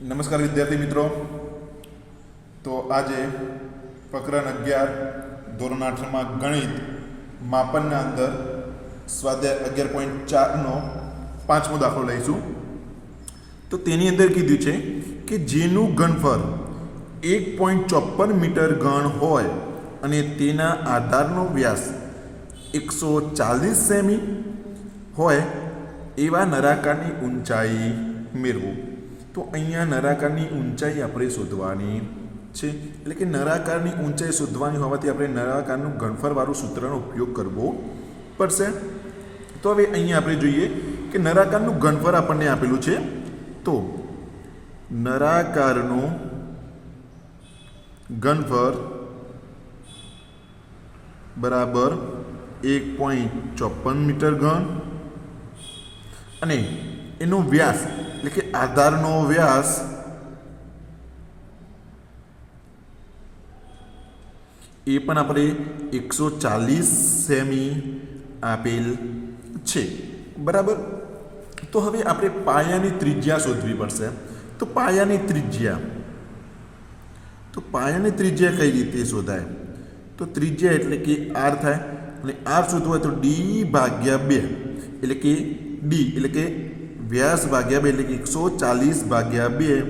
નમસ્કાર વિદ્યાર્થી મિત્રો. તો આજે પ્રકરણ અગિયાર, ધોરણ આઠમાં ગણિત માપનના અંદર સ્વાધ્યાય અગિયાર પોઈન્ટ ચારનો પાંચમો દાખલો લઈશું. તો તેની અંદર કીધું છે કે જેનું ઘનફળ એક પોઈન્ટ ચોપન મીટર ઘન હોય અને તેના આધારનો વ્યાસ એકસો ચાલીસ સેમી હોય એવા નરાકારની ઊંચાઈ મેળવો. તો અહીંયા નરાકારની ઊંચાઈ આપણે શોધવાની છે. એટલે કે નરાકારની ઊંચાઈ શોધવાની હોવાથી આપણે નરાકારનું ઘનફળવાળું સૂત્રનો ઉપયોગ કરવો પડશે. તો હવે અહીંયા આપણે જોઈએ કે નરાકારનું ઘનફળ આપણને આપેલું છે. તો નરાકારનું ઘનફળ બરાબર એક પોઈન્ટ ચોપન મીટર ઘન અને એનો વ્યાસ એટલે કે આધારનો વ્યાસ એ પણ આપણે એકસો ચાલીસ સેમી આપેલ છે બરાબર તો હવે આપણે પાયાની ત્રિજ્યા શોધવી પડશે તો પાયાની ત્રિજ્યા તો પાયાની ત્રિજ્યા કઈ રીતે શોધાય તો ત્રિજ્યા એટલે કે આર થાય અને આર શોધવું હોય તો ડી ભાગ્યા બે એટલે કે ડી એટલે કે વ્યાસ ભાગ્યા બે એટલે કે એકસો ચાલીસ ભાગ્યા બે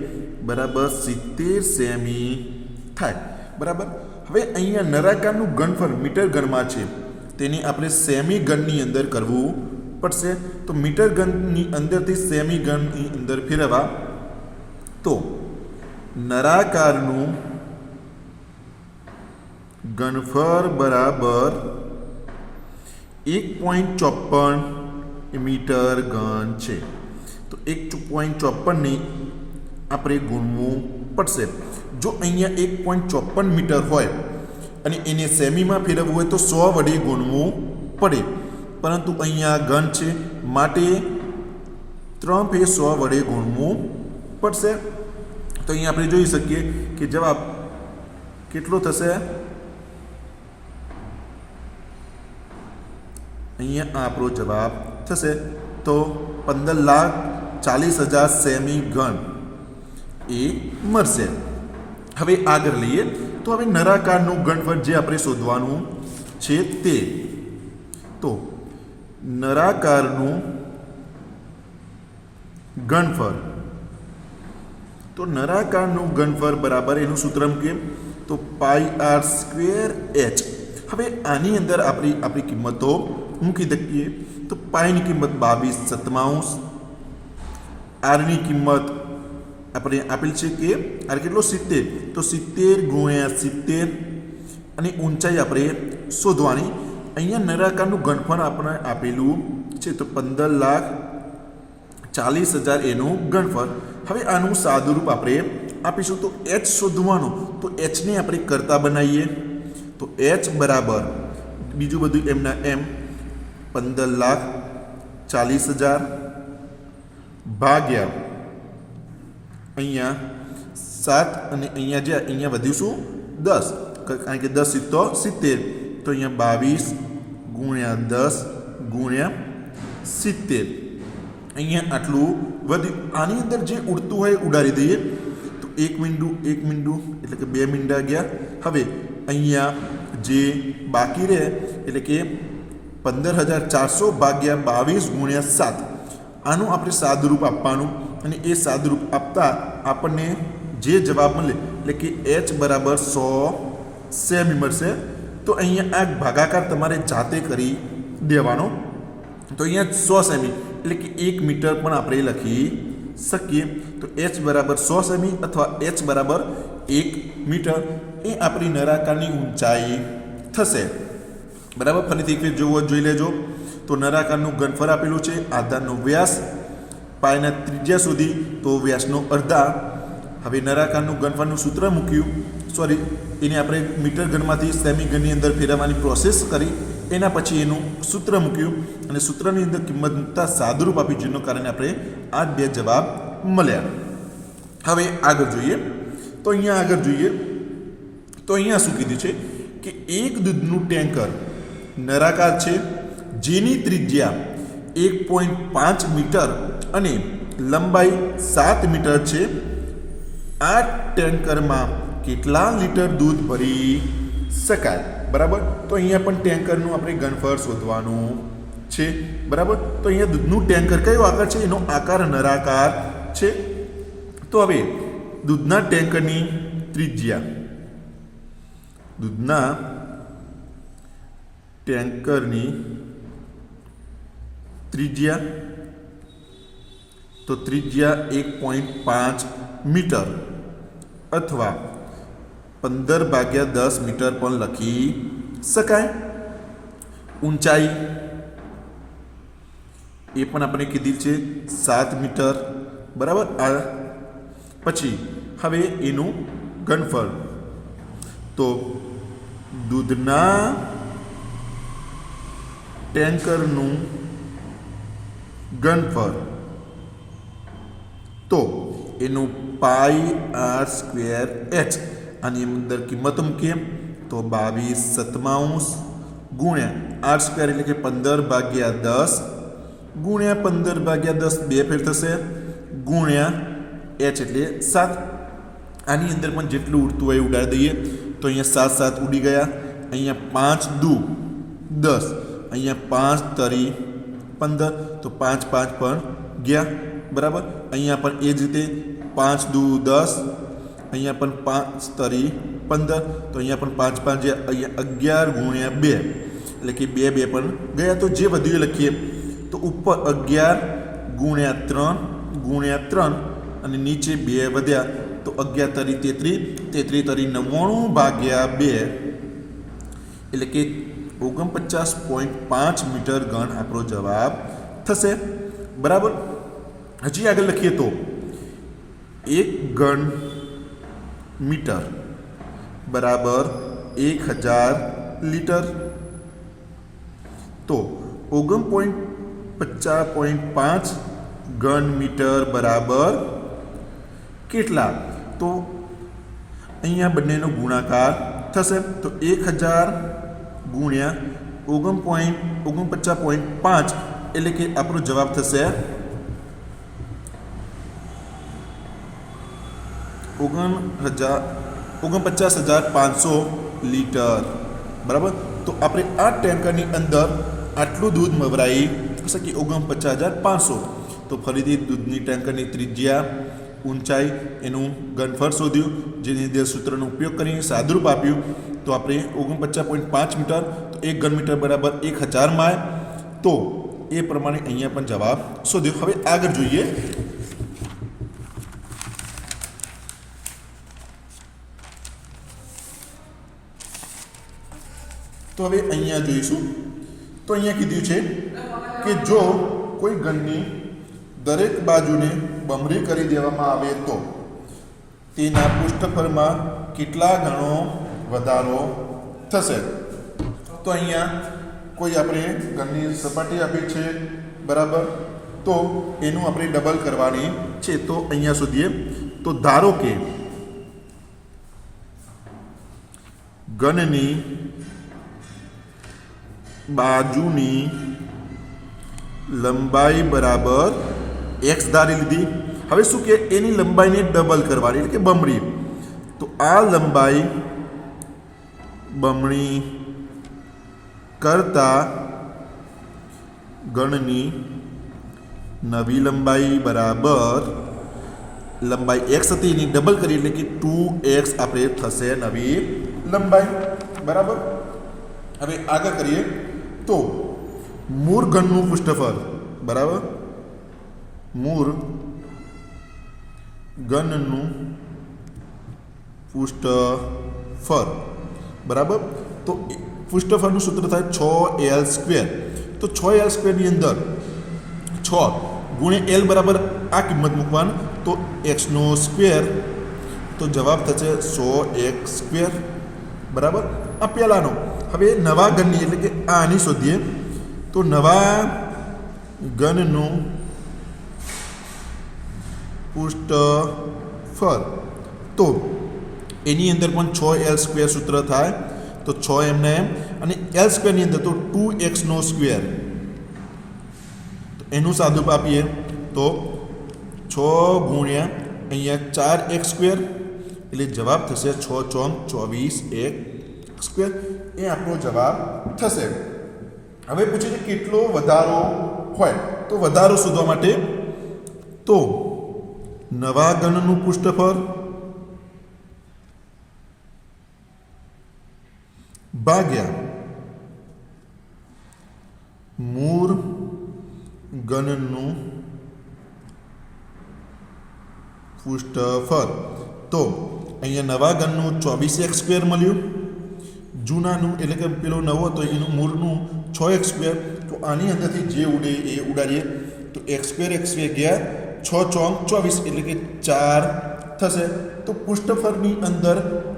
બરાબર સિત્તેર સેમી થાય. બરાબર? હવે અહીંયા નરાકારનું ઘનફળ મીટર ગણમાં છે. તેની આપણે સેમી ગણની અંદર કરવું પડશે. તો મીટર ગણની અંદરથી સેમી ગણની અંદર ફેરવવા. તો નરાકારનું ઘનફળ બરાબર એક પોઈન્ટ ચોપન મીટર ઘન છે. તો એક પોઈન્ટ ચોપનની આપણે ગુણવું પડશે. જો અહીંયા એક પોઈન્ટ ચોપન મીટર હોય અને એને સેમીમાં ફેરવવું હોય તો સો વડે ગુણવું પડે. પરંતુ અહીંયા ઘન છે, માટે ત્રણ ફે સો વડે ગુણવું પડશે. તો અહીંયા આપણે જોઈ શકીએ કે જવાબ કેટલો થશે? અહીંયા આપણો જવાબ થશે તો પંદર લાખ ચાલીસ હજાર સેમી ઘન એ મળશે. હવે આગળ લઈએ. તો હવે નરાકારનું ઘનફળ જે આપણે શોધવાનું છે તે. તો નરાકારનું ઘનફળ તો નરાકારનું ઘનફળ બરાબર એનું સૂત્ર કેમ તો પાઈ આર સ્ક્વેર એચ. હવે આની અંદર આપણી આપણી કિંમતો મૂકી શકીએ તો પાઈની કિંમત બાવીસ સત્તાવંશ આરની કિંમત આપણે આપેલ છે કે આર કેટલો? સિત્તેર. તો સિત્તેર ગુણ્યા સિત્તેર અને ઊંચાઈ આપણે શોધવાની. અહીંયા નરાકારનું ગણફળ આપણે આપેલું છે, તો પંદર લાખ ચાલીસ હજાર એનું ગણફળ. હવે આનું સાદુરૂપ આપણે આપીશું. તો એચ શોધવાનું. તો એચને આપણે કરતા બનાવીએ. તો એચ બરાબર બીજું બધું એમના એમ પંદર લાખ ચાલીસ હજાર ભાગ્યા. અહીંયા સાત અને અહીંયા જે અહીંયા વધ્યું શું? દસ. કારણ કે દસ સિત્તો સિત્તેર. તો અહીંયા બાવીસ ગુણ્યા દસ ગુણ્યા સિત્તેર. અહીંયા આટલું વધ્યું. આની અંદર જે ઉડતું હોય ઉડાડી દઈએ. તો એક મીંડું એક મીંડું, એટલે કે બે મીંડા ગયા. હવે અહીંયા જે બાકી રહે, એટલે કે પંદર હજાર ચારસો ભાગ્યા બાવીસ ગુણ્યા સાત. આનું આપણે સાદુરૂપ આપવાનું અને એ સાદુરૂપ આપતા આપણને જે જવાબ મળે, એટલે કે એચ બરાબર સો સેમી મળશે, તો અહીંયા આ ભાગાકાર તમારે જાતે કરી દેવાનો. તો અહીંયા સો સેમી, એટલે કે એક મીટર પણ આપણે લખી શકીએ. તો એચ બરાબર સો સેમી અથવા એચ બરાબર એક મીટર, એ આપણી નરાકારની ઊંચાઈ થશે. બરાબર? ફરીથી એક જોવો, જોઈ લેજો. તો નરાકારનું ઘનફળ આપેલું છે, આધારનો વ્યાસ, પાયના ત્રિજ્યા સુધી તો વ્યાસનો અડધા. હવે નરાકારનું ઘનફળનું સૂત્ર મૂક્યું. સોરી એને આપણે મીટર ઘનમાંથી સેમી ઘનની અંદર ફેરવવાની પ્રોસેસ કરી. એના પછી એનું સૂત્ર મૂક્યું અને સૂત્રની અંદર કિંમત મૂકતા સાદુરૂપ આપી જેનો કારણે આપણે આ બે જવાબ મળ્યા. હવે આગળ જોઈએ. તો અહીંયા આગળ જોઈએ. તો અહીંયા શું કીધું છે કે એક દૂધનું ટેન્કર નરાકાર છે જેની ત્રિજ્યા એક પોઈન્ટ પાંચ મીટર અને લંબાઈ સાત મીટર છે. આ ટેન્કરમાં કેટલા લીટર દૂધ ભરી શકાય? બરાબર? તો અહીંયા પણ ટેન્કરનું આપણે ઘનફળ શોધવાનું છે. બરાબર? તો અહીંયા દૂધનું ટેન્કર કયો આકાર છે? એનો આકાર નરાકાર છે. તો હવે દૂધના ટેન્કરની ત્રિજ્યા. દૂધના ટેન્કરની ત્રિજ્યા, તો ત્રિજ્યા એક પોઈન્ટ પાંચ મીટર અથવા પંદર ભાગ્યા દસ મીટર પણ લખી શકાય. ઊંચાઈ એ પણ આપણે કીધી છે સાત મીટર, બરાબર? આ પછી હવે એનું ઘનફળ. તો દૂધના ટેન્કરનું ઘનફળ તો એનું પાઈ આર સ્ક્વેર એચ. આની અંદર કિંમત મૂકીએ તો બાવીસ સત્તાવંશ ગુણ્યા આર સ્ક્વેર એટલે કે પંદર ભાગ્યા દસ. ગુણ્યા પંદર ભાગ્યા દસ બે ફેર થશે ગુણ્યા એચ એટલે સાત. આની અંદર પણ જેટલું ઉડતું હોય ઉડાડી દઈએ. તો અહીંયા સાત સાત ઉડી ગયા. અહીંયા પાંચ દુ દસ. અહીંયા પાંચ તરી પંદર, તો પાંચ પાંચ પણ ગયા, બરાબર? અહીંયા પણ એ જ રીતે પાંચ દુ દસ, અહીંયા પણ પાંચ તરી પંદર, તો અહીંયા પણ પાંચ પાંચ ગયા અહીંયા અગિયાર ગુણ્યા બે, એટલે કે બે બે પણ ગયા. તો જે વધ્યું લખીએ, તો ઉપર અગિયાર ગુણ્યા ત્રણ ગુણ્યા ત્રણ, અને નીચે બે વધ્યા, તો અગિયાર તરી તેત્રીસ તેત્રીસ તરી નવ્વાણું ભાગ્યા બે, એટલે કે ઓગણપચાસ પોઈન્ટ પાંચ મીટર ગણ આપણો જવાબ થશે. બરાબર? હજી આગળ લખીએ તો એક ગણ મીટર બરાબર એક હજાર લીટર. તો ઓગણ પોઈન્ટ પચાસ પોઈન્ટ પાંચ ગણ મીટર બરાબર કેટલા? તો અહીંયા બંનેનો ગુણાકાર થશે. તો એક હજાર ગુણ્યા ઓગણ પોઈન્ટ ઓગણપચાસ પોઈન્ટ પાંચ એટલે કે આપણો જવાબ થશે ઓગણ હજાર, ઓગણપચાસ હજાર પાંચસો લીટર. બરાબર? તો આપણે આ ટેન્કરની અંદર આટલું દૂધ મવરાઈ શકે ઓગણપચાસ હજાર પાંચસો. તો ફરીથી દૂધની ટેન્કરની ત્રિજ્યા ઊંચાઈ એનું ઘનફળ શોધ્યું, જેની અંદર સૂત્રનો ઉપયોગ કરીને સાદરૂપ આપ્યું. તો આપણે ઓગણપચાસ પોઈન્ટ પાંચ મીટર, તો એક ઘન મીટર બરાબર એક હજાર માય તો એ પ્રમાણે અહીંયા પણ જવાબ શોધ્યો. હવે આગળ જોઈએ. તો હવે અહીંયા જોઈશું. તો અહીંયા કીધું છે કે જો કોઈ ગનની દરેક બાજુને બમરી કરી દેવામાં આવે તો તેના પૃષ્ઠફળમાં કેટલા ગણો વધારો થશે. તો અહીંયા કોઈ આપણે ઘરની સપાટી આપી છે, બરાબર? તો એનું આપણે ડબલ કરવાની છે. તો અહીંયા સુધી તો ધારો કે ઘનની બાજુની લંબાઈ બરાબર એક્સ ધારી લીધી. હવે શું કે એની લંબાઈને ડબલ કરવાની, એટલે કે બમણી. તો આ લંબાઈ બમણી કરતા ગણની નવી લંબાઈ બરાબર લંબાઈ એક્સ હતી એની ડબલ કરી એટલે કે ટુ એક્સ આપણે થશે નવી લંબાઈ. બરાબર? હવે આગળ કરીએ. તો મૂળ ઘનનું પૃષ્ઠફળ. બરાબર? મૂળ ઘનનું પૃષ્ઠફળ. બરાબર? તો પૃષ્ઠફળનું સૂત્ર થાય છ એલ સ્ક્વેર. તો છ એલ સ્ક્વેરની અંદર છ ગુણ્યા એલ બરાબર આ કિંમત મૂકવાનું. તો એક્સનો સ્ક્વેર, તો જવાબ થશે સો એક્સ સ્ક્વેર. બરાબર? આ પહેલાંનો. હવે નવા ઘનની એટલે કે આની શોધીએ. તો નવા ઘનનું પૃષ્ઠફળ તો એની અંદર પણ છ એલ સ્ક્વેર સૂત્ર થાય, તો છ એમને એમ. અને એલ સ્ક્વેરની અંદર તો ટુ એક્સનો સ્ક્વેર એનું સાદુપ આપીએ. તો છ ગુણ્યા અહીંયા ચાર એક્સ સ્ક્વેર એટલે જવાબ થશે છ ચોમ ચોવીસ એક સ્ક્વેર એ આપણો જવાબ થશે. હવે પૂછે છે કેટલો વધારો હોય? તો વધારો શોધવા માટે તો નવા ગણનું પૃષ્ઠફળ ભાગ્યા મૂળ ગણનું પૃષ્ઠફળ. તો અહીંયા નવા ગણનું ચોવીસ એક્સ સ્ક્વેર મળ્યું. જૂનાનું, એટલે કે પેલો નવો, તો એનું મૂળનું છ એક્સ સ્ક્વેર તો આની અંદરથી જે ઉડે એ ઉડાડીએ. તો એક્સ સ્ક્વેર એક્સ સ્ક્વેર ગયા. છ ચોક ચોવીસ, એટલે કે ચાર થશે. તો પૃષ્ઠફળની અંદર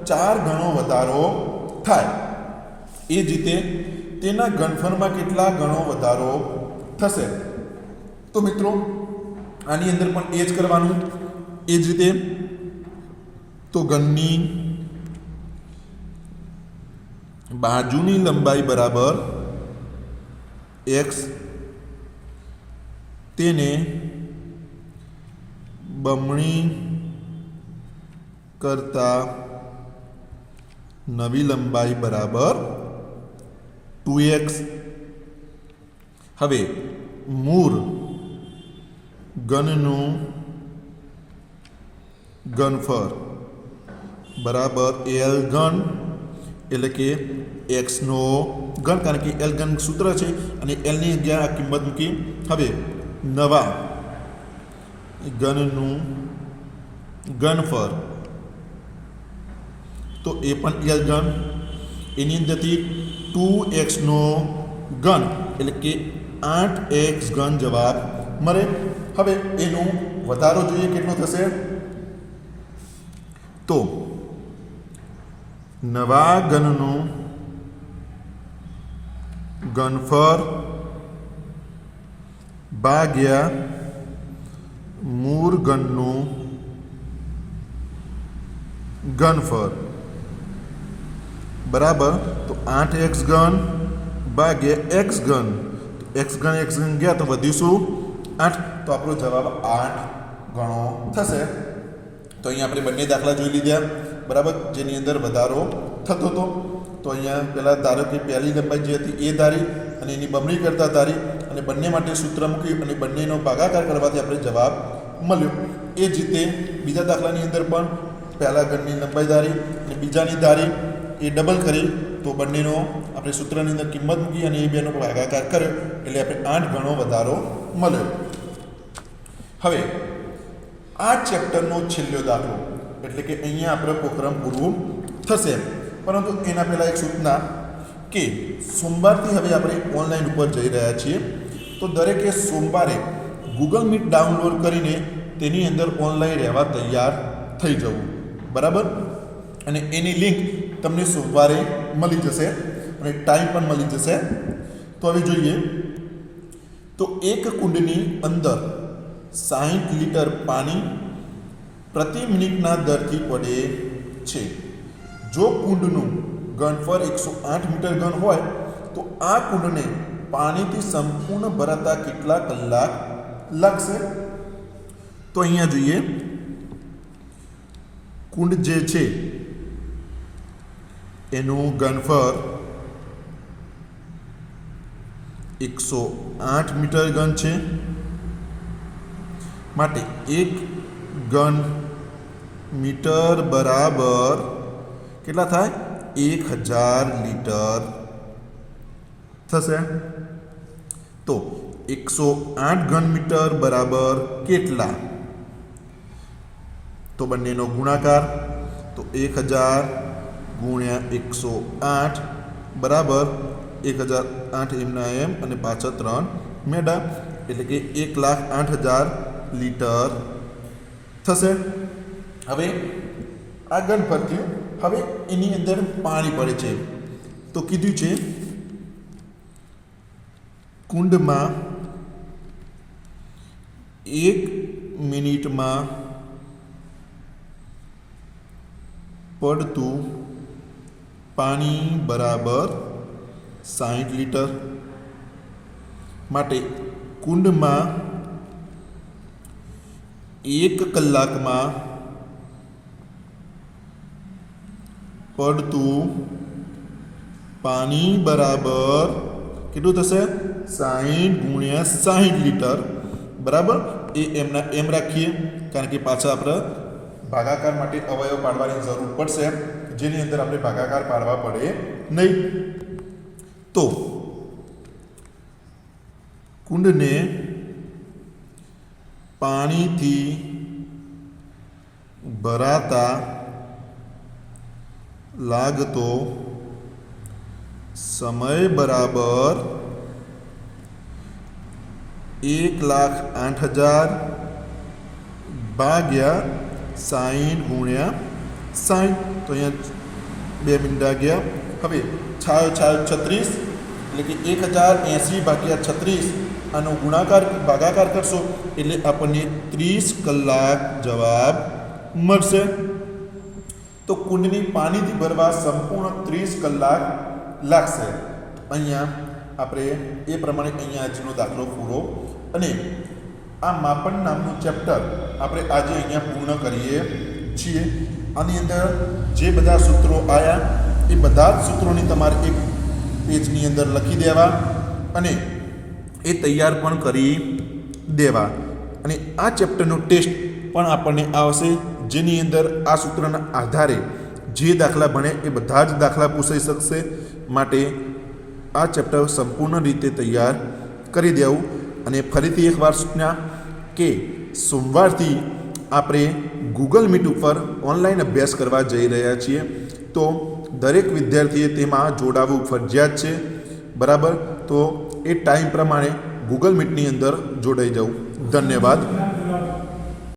ચાર ગણો વધારો થાય. એ જ રીતે તેના ઘનફળમાં કેટલા ગણો વધારો થશે? તો મિત્રો, આની અંદર પણ એ જ કરવાનું. એ જ રીતે તો ઘનની બાજુની લંબાઈ બરાબર એક્સ તેને બમણી કરતા નવી લંબાઈ બરાબર ટુ એક્સ. હવે મૂળ ઘનનું ઘનફળ બરાબર, એલ ઘન, એટલે કે એક્સનો ઘન, કારણ કે એલ ઘન સૂત્ર છે, અને એલની જગ્યાએ આ કિંમત મૂકી. હવે, નવા ઘનનું ઘનફળ તો એ પણ એલ ઘન. એની અંદરથી ટુ એક્સનો ઘન, એટલે કે આઠ એક્સ ઘન જવાબ મળે. હવે એનો વધારો જોઈએ કેટલો થશે? તો નવા ઘનનું ઘનફળ ભાગ્યા મૂળ ઘનનું ઘનફળ. બરાબર? તો આઠ એક્સ ઘન ભાગ્ય એક્સ ઘન. એક્સ ઘન એક્સ ઘન ગયા તો વધ્યું આઠ. તો આપણો જવાબ આઠ ગણો થશે. તો અહીંયા આપણે બંને દાખલા જોઈ લીધા. બરાબર? જેની અંદર વધારો થતો હતો. તો અહીંયા પહેલાં ધારો કે પહેલી લંબાઈ જે હતી એ ધારી અને એની બમણી કરતા ધારી અને બંને માટે સૂત્ર મૂકી અને બંનેનો ભાગાકાર કરવાથી આપણે જવાબ મળ્યો. એ જ રીતે બીજા દાખલાની અંદર પણ પહેલા ગણની લંબાઈ ધારી અને બીજાની ધારી એ ડબલ કરી. તો બંનેનો આપણે સૂત્રની અંદર કિંમત મૂકી અને એ બેનો ભાગાકાર કર્યો. એટલે આપણે આઠ ગણો વધારો મળ્યો. હવે, આ ચેપ્ટરનો છેલ્લો દાખલો. એટલે કે અહીંયા આપણે પ્રોગ્રામ પૂરું થશે. પરંતુ એના પહેલાં એક સૂચના કે સોમવારથી હવે આપણે ઓનલાઈન ઉપર જઈ રહ્યા છીએ. તો દરેકે સોમવારે ગૂગલ મીટ ડાઉનલોડ કરીને તેની અંદર ઓનલાઈન રહેવા તૈયાર થઈ જવું. બરાબર? અને એની લિંક તમને સોમવારે મળી જશે અને ટાઈમ પણ મળી જશે. તો હવે જોઈએ. તો એક કુંડની અંદર સાહીઠ લીટર પાણી પ્રતિ મિનિટના દરથી પડે છે. જો કુંડનું ઘનફળ એકસો આઠ મીટર ઘન હોય, તો આ કુંડને પાણીથી સંપૂર્ણ ભરાતા કેટલા કલાક લાગશે? તો અહીંયા જોઈએ. કુંડ જે છે એનું ઘનફળ એકસો આઠ મીટર ઘન છે માટે એક ઘન મીટર બરાબર કેટલા થાય એક હજાર લીટર થશે તો એકસો આઠ ઘન મીટર બરાબર કેટલા તો બંનેનો ગુણાકાર તો એક હજાર ગુણ્યા એકસો આઠ બરાબર એક હજાર આઠ એમના એમ અને પાછળ ત્રણ મેડા. એટલે કે એક લાખ આઠ હજાર લીટર થશે. હવે આ ગણ હવે એની અંદર પાણી પડે છે. તો કીધું છે કુંડમાં એક મિનિટમાં પડતું પાણી બરાબર સાઠ લીટર માટે કુંડમાં એક કલાકમાં પડતું પાણી બરાબર કેટલું થશે? સાહીઠ ગુણ્યા સાહીઠ લીટર. બરાબર? એ એમના એમ રાખીએ, કારણ કે પાછા આપણે ભાગાકાર માટે અવયવ પાડવાની જરૂર પડશે. જેની અંદર આપણે ભાગાકાર પાડવા પડે નહીં. તો કુંડને પાણીથી ભરાતા લાગતો સમય બરાબર એક લાખ આઠ હજાર ભાગ્યા સાહીઠ ગુણ્યા સાહીઠ તો અહીંયા બે મિનિટ ગયા હવે છાયો છાયો છત્રીસ એટલે કે એક હજાર એંસી ભાગ્યા છત્રીસ આનો ગુણાકાર ભાગાકાર કરશો એટલે આપણને ત્રીસ કલાક જવાબ મળશે. તો કુંડની પાણીથી ભરવા સંપૂર્ણ ત્રીસ કલાક લાગશે. અહીંયા આપણે એ પ્રમાણે અહીંયા આજનો દાખલો પૂરો. અને આ માપન નામનું ચેપ્ટર આપણે આજે અહીંયા પૂર્ણ કરીએ છીએ. આની અંદર જે બધા સૂત્રો આવ્યા એ બધા જ સૂત્રોની તમારે એક પેજની અંદર લખી દેવા અને એ તૈયાર પણ કરી દેવા. અને આ ચેપ્ટરનો ટેસ્ટ પણ આપણને આવશે, જેની અંદર આ સૂત્રના આધારે જે દાખલા ભણે એ બધા જ દાખલા પૂછાઈ શકશે માટે આ ચેપ્ટર સંપૂર્ણ રીતે તૈયાર કરી દેવું. અને ફરીથી એકવાર સૂચના કે સોમવારથી આપણે ગૂગલ મીટ ઉપર ઓનલાઈન અભ્યાસ કરવા જઈ રહ્યા છીએ, તો દરેક વિદ્યાર્થીએ તેમાં જોડાવવું ફરજિયાત છે. બરાબર? તો એ ટાઈમ પ્રમાણે ગૂગલ મીટની અંદર જોડાઈ જવું ધન્યવાદ.